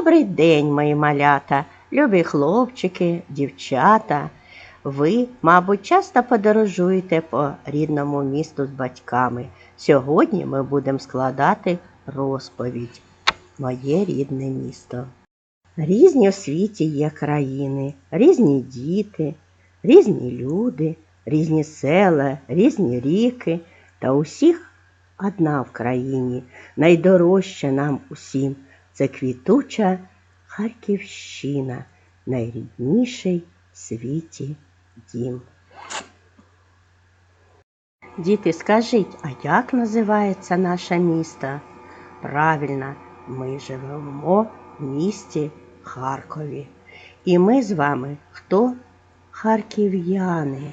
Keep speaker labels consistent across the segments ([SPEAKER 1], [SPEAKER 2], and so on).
[SPEAKER 1] Добрий день, мої малята, любі хлопчики, дівчата. Ви, мабуть, часто подорожуєте по рідному місту з батьками. Сьогодні ми будемо складати розповідь Моє рідне місто. Різні в світі є країни, різні діти, різні люди, різні села, різні ріки, та усіх одна в країні, найдорожча нам усім це квітуча Харківщина, найрідніший в світі дім. Діти, скажіть, а як називається наше місто? Правильно, ми живемо в місті Харкові. І ми з вами хто? Харків'яни.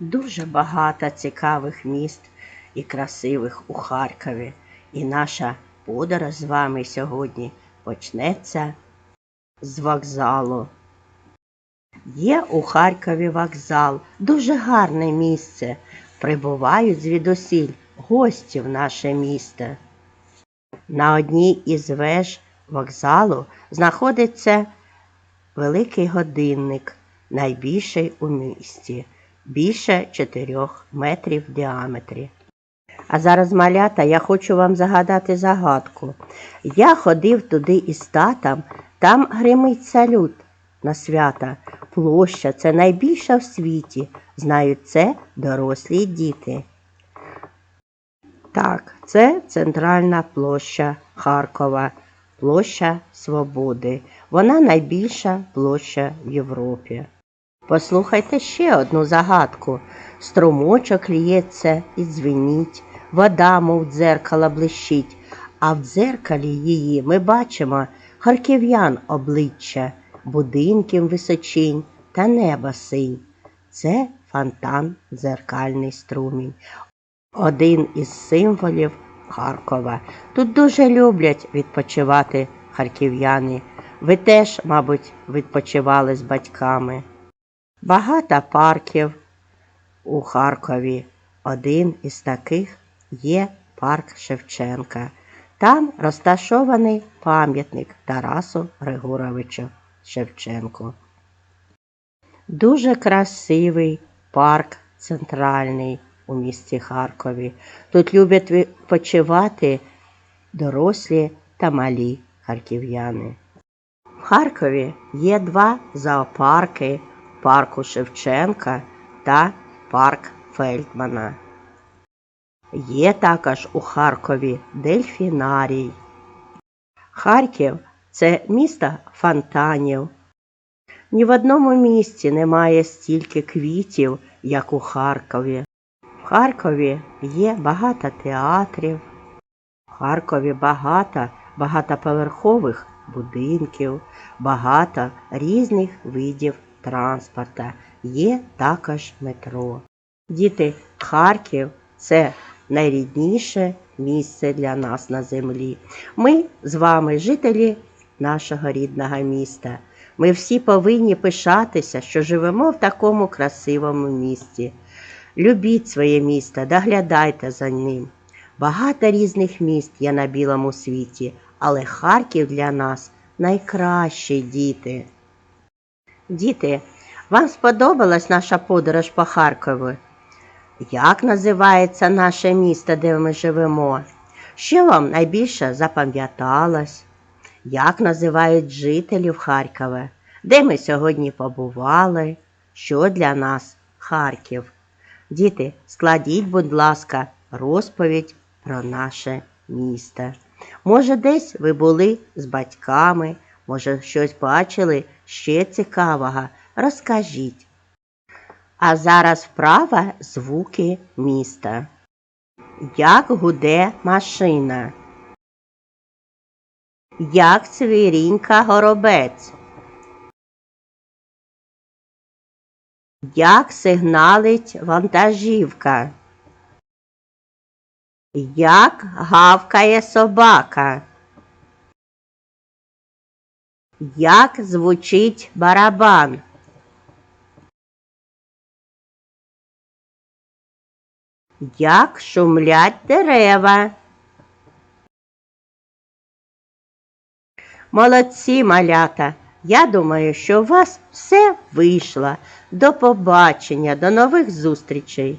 [SPEAKER 1] Дуже багато цікавих міст і красивих у Харкові. І наша подорож з вами сьогодні почнеться з вокзалу. Є у Харкові вокзал, дуже гарне місце. Прибувають звідусіль гості в наше місто. На одній із веж вокзалу знаходиться великий годинник, найбільший у місті, більше 4 метрів в діаметрі. А зараз, малята, я хочу вам загадати загадку. Я ходив туди із татом, там гримить салют на свята. Площа це найбільша в світі. Знають це дорослі діти. Так, це центральна площа Харкова, площа Свободи. Вона найбільша площа в Європі. Послухайте ще одну загадку. Струмочок ліється і дзвеніть, вода, мов дзеркало блищить, а в дзеркалі її ми бачимо харків'ян обличчя, будинків височинь та неба синь. Це фонтан дзеркальний струмінь. Один із символів Харкова. Тут дуже люблять відпочивати харків'яни. Ви теж, мабуть, відпочивали з батьками. Багато парків у Харкові. Один із таких є парк Шевченка. Там розташований пам'ятник Тарасу Григоровичу Шевченку. Дуже красивий парк центральний у місті Харкові. Тут люблять відпочивати дорослі та малі харків'яни. В Харкові є два зоопарки парку Шевченка та парк Фельдмана. Є також у Харкові дельфінарій. Харків це місто фонтанів. Ні в одному місті немає стільки квітів, як у Харкові. В Харкові є багато театрів. В Харкові багато багатоповерхових будинків, багато різних видів транспорта. Є також метро. Діти, Харків це найрідніше місце для нас на землі. Ми з вами, жителі нашого рідного міста. Ми всі повинні пишатися, що живемо в такому красивому місті. Любіть своє місто, доглядайте за ним. Багато різних міст є на білому світі, але Харків для нас найкращий діти. Діти, вам сподобалась наша подорож по Харкову? Як називається наше місто, де ми живемо? Що вам найбільше запам'яталось? Як називають жителів Харкова? Де ми сьогодні побували? Що для нас Харків? Діти, складіть, будь ласка, розповідь про наше місто. Може, десь ви були з батьками, може, щось бачили ще цікавого. Розкажіть. А зараз вправа звуки міста. Як гуде машина? Як цвірінька горобець? Як сигналить вантажівка? Як гавкає собака? Як звучить барабан? Як шумлять дерева? Молодці, малята! Я думаю, що у вас все вийшло. До побачення, до нових зустрічей!